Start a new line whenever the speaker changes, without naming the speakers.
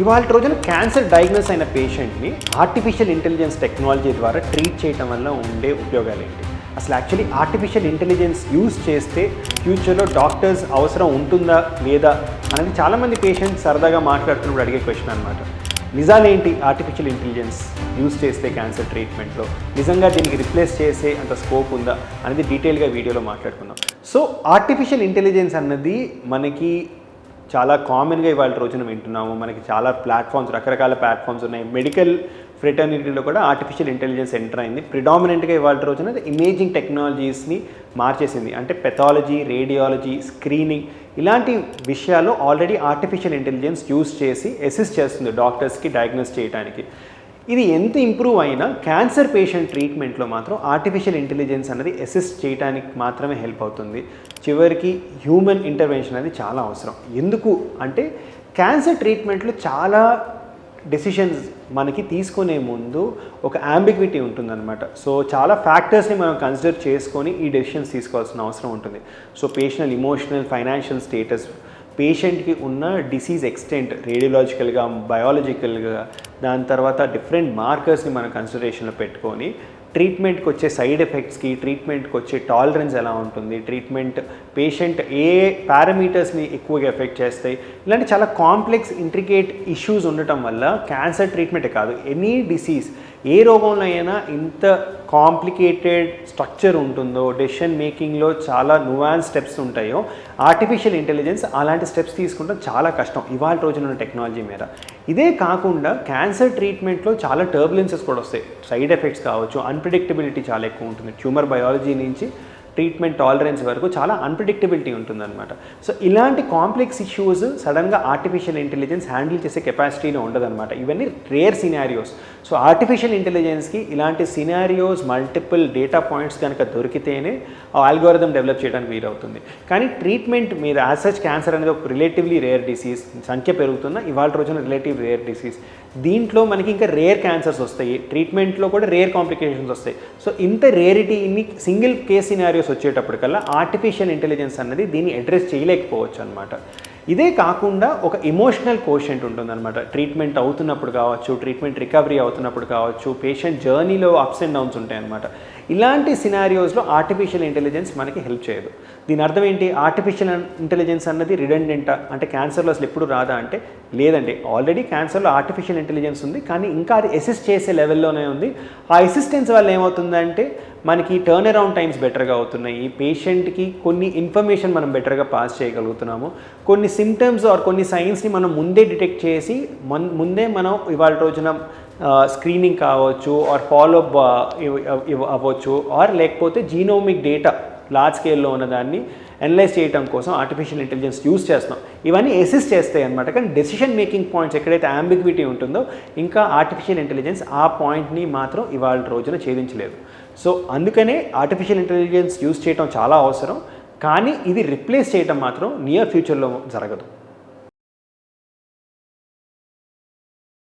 ఇవాళ రోజున cancer diagnose అయిన పేషెంట్ని ఆర్టిఫిషియల్ ఇంటెలిజెన్స్ టెక్నాలజీ ద్వారా ట్రీట్ చేయటం వల్ల ఉండే ఉపయోగాలు ఏంటి? అసలు యాక్చువల్లీ ఆర్టిఫిషియల్ ఇంటెలిజెన్స్ యూజ్ చేస్తే ఫ్యూచర్లో డాక్టర్స్ అవసరం ఉంటుందా లేదా అనేది చాలామంది పేషెంట్స్ సరదాగా మాట్లాడుతున్నప్పుడు అడిగే క్వశ్చన్ అనమాట నిజాలేంటి ఆర్టిఫిషియల్ ఇంటెలిజెన్స్ యూజ్ చేస్తే క్యాన్సర్ ట్రీట్మెంట్లో? నిజంగా దీనికి రిప్లేస్ చేసే అంత స్కోప్ ఉందా అనేది డీటెయిల్గా వీడియోలో మాట్లాడుకుందాం. సో ఆర్టిఫిషియల్ ఇంటెలిజెన్స్ అన్నది మనకి చాలా కామన్గా ఇవాళ రోజున వింటున్నాము. మనకి చాలా ప్లాట్ఫామ్స్ రకరకాల ప్లాట్ఫామ్స్ ఉన్నాయి. మెడికల్ ఫ్రెటర్నిటీలో కూడా ఆర్టిఫిషియల్ ఇంటెలిజెన్స్ ఎంటర్ అయింది. ప్రిడామినెంట్గా ఇవాళ రోజున ఇమేజింగ్ టెక్నాలజీస్ని మార్చేసింది. అంటే పెథాలజీ రేడియాలజీ స్క్రీనింగ్ ఇలాంటి విషయాల్లో ఆల్రెడీ ఆర్టిఫిషియల్ ఇంటెలిజెన్స్ యూస్ చేసి అసిస్ట్ చేస్తుంది డాక్టర్స్కి డయాగ్నోస్ చేయడానికి ఇది ఎంత ఇంప్రూవ్ అయినా క్యాన్సర్ పేషెంట్ ట్రీట్మెంట్లో మాత్రం ఆర్టిఫిషియల్ ఇంటెలిజెన్స్ అనేది అసిస్ట్ చేయడానికి మాత్రమే హెల్ప్ అవుతుంది. చివరికి హ్యూమన్ ఇంటర్వెన్షన్ అనేది చాలా అవసరం. ఎందుకు అంటే క్యాన్సర్ ట్రీట్మెంట్లో చాలా డెసిషన్స్ మనకి తీసుకునే ముందు ఒక అంబిగ్విటీ ఉంటుందన్నమాట. సో చాలా ఫ్యాక్టర్స్ని మనం కన్సిడర్ చేసుకొని ఈ డెసిషన్స్ తీసుకోవాల్సిన అవసరం ఉంటుంది. So personal emotional financial status పేషెంట్కి ఉన్న డిసీజ్ ఎక్స్టెంట్ రేడియోలాజికల్గా బయాలజికల్గా దాని తర్వాత డిఫరెంట్ మార్కర్స్ని మనం కన్సిడరేషన్లో పెట్టుకొని ట్రీట్మెంట్కి వచ్చే సైడ్ ఎఫెక్ట్స్కి ట్రీట్మెంట్కి వచ్చే టాలరెన్స్ ఎలా ఉంటుంది ట్రీట్మెంట్ పేషెంట్ ఏ పారామీటర్స్ని ఎక్కువగా ఎఫెక్ట్ చేస్తాయి ఇలాంటి చాలా కాంప్లెక్స్ ఇంట్రికేట్ ఇష్యూస్ ఉండటం వల్ల క్యాన్సర్ ట్రీట్మెంటే కాదు. ఎనీ డిసీజ్ ఏ రోగంలో అయినా ఇంత కాంప్లికేటెడ్ స్ట్రక్చర్ ఉంటుందో డెసిషన్ మేకింగ్లో చాలా నువాన్స్ స్టెప్స్ ఉంటాయో ఆర్టిఫిషియల్ ఇంటెలిజెన్స్ అలాంటి స్టెప్స్ తీసుకుంటాం చాలా కష్టం. ఇవాళ రోజున ఉన్న టెక్నాలజీ మీద ఇదే కాకుండా క్యాన్సర్ ట్రీట్మెంట్లో చాలా టర్బులెన్సెస్ కూడా వస్తాయి. సైడ్ ఎఫెక్ట్స్ కావచ్చు అన్ప్రిడిక్టబిలిటీ చాలా ఎక్కువ ఉంటుంది. ట్యూమర్ బయాలజీ నుంచి ట్రీట్మెంట్ టాలరెన్స్ వరకు చాలా అన్ప్రిడిక్టబిలిటీ ఉంటుందన్నమాట. సో ఇలాంటి కాంప్లెక్స్ ఇష్యూస్ సడన్గా ఆర్టిఫిషియల్ ఇంటెలిజెన్స్ హ్యాండిల్ చేసే కెపాసిటీలో ఉండదన్నమాట. ఇవన్నీ రేర్ సినారియోస్ సో ఆర్టిఫిషియల్ ఇంటెలిజెన్స్కి ఇలాంటి సినారియోస్ మల్టిపుల్ డేటా పాయింట్స్ కనుక దొరికితేనే ఆ ఆల్గోరిథం డెవలప్ చేయడానికి వీలవుతుంది. కానీ ట్రీట్మెంట్ మీద యాజ్ సచ్ క్యాన్సర్ అనేది ఒక రిలేటివ్లీ రేర్ డిసీజ్ సంఖ్య పెరుగుతున్న ఇవాళ రోజున రిలేటివ్ రేర్ డిసీజ్ దీంట్లో మనకి ఇంకా రేర్ క్యాన్సర్స్ వస్తాయి. ట్రీట్మెంట్లో కూడా రేర్ కాంప్లికేషన్స్ వస్తాయి. సో ఇంత రేరిటీ ఇన్ని సింగిల్ కేస్ సినారియోస్ వచ్చేటప్పటికల్లా ఆర్టిఫిషియల్ ఇంటెలిజెన్స్ అన్నది దీన్ని అడ్రస్ చేయలేకపోవచ్చు అనమాట ఇదే కాకుండా ఒక ఇమోషనల్ కోషెంట్ ఉంటుందన్నమాట. ట్రీట్మెంట్ అవుతున్నప్పుడు కావచ్చు ట్రీట్మెంట్ రికవరీ అవుతున్నప్పుడు కావచ్చు పేషెంట్ జర్నీలో అప్స్ అండ్ డౌన్స్ ఉంటాయన్నమాట. ఇలాంటి సినారియోస్లో ఆర్టిఫిషియల్ ఇంటెలిజెన్స్ మనకి హెల్ప్ చేయదు. దీని అర్థం ఏంటి? ఆర్టిఫిషియల్ ఇంటెలిజెన్స్ అన్నది రిడెండెంటా అంటే క్యాన్సర్లో అసలు ఎప్పుడు రాదా అంటే లేదండి. ఆల్రెడీ క్యాన్సర్లో ఆర్టిఫిషియల్ ఇంటెలిజెన్స్ ఉంది కానీ ఇంకా అది అసిస్ట్ చేసే లెవెల్లోనే ఉంది. ఆ అసిస్టెన్స్ వల్ల ఏమవుతుందంటే మనకి టర్న్ అరౌండ్ టైమ్స్ బెటర్గా అవుతున్నాయి. పేషెంట్కి కొన్ని ఇన్ఫర్మేషన్ మనం బెటర్గా పాస్ చేయగలుగుతున్నాము. కొన్ని సిమ్టమ్స్ ఆర్ కొన్ని సైన్స్ని మనం ముందే డిటెక్ట్ చేసి మన్ ముందే మనం ఇవాళ రోజున స్క్రీనింగ్ కావచ్చు ఆర్ ఫాలో అప్ అవ్వచ్చు. ఆర్ లేకపోతే జీనోమిక్ డేటా లార్జ్ స్కేల్లో ఉన్నదాన్ని అనలైజ్ చేయడం కోసం ఆర్టిఫిషియల్ ఇంటెలిజెన్స్ యూస్ చేస్తున్నాం. ఇవన్నీ అసిస్ట్ చేస్తాయి అనమాట కానీ డెసిషన్ మేకింగ్ పాయింట్స్ ఎక్కడైతే అంబిగ్విటీ ఉంటుందో ఇంకా ఆర్టిఫిషియల్ ఇంటెలిజెన్స్ ఆ పాయింట్ని మాత్రం ఇవాళ రోజున ఛేదించలేదు. సో అందుకనే ఆర్టిఫిషియల్ ఇంటెలిజెన్స్ యూస్ చేయడం చాలా అవసరం. కానీ ఇది రిప్లేస్ చేయడం మాత్రం నియర్ ఫ్యూచర్లో జరగదు.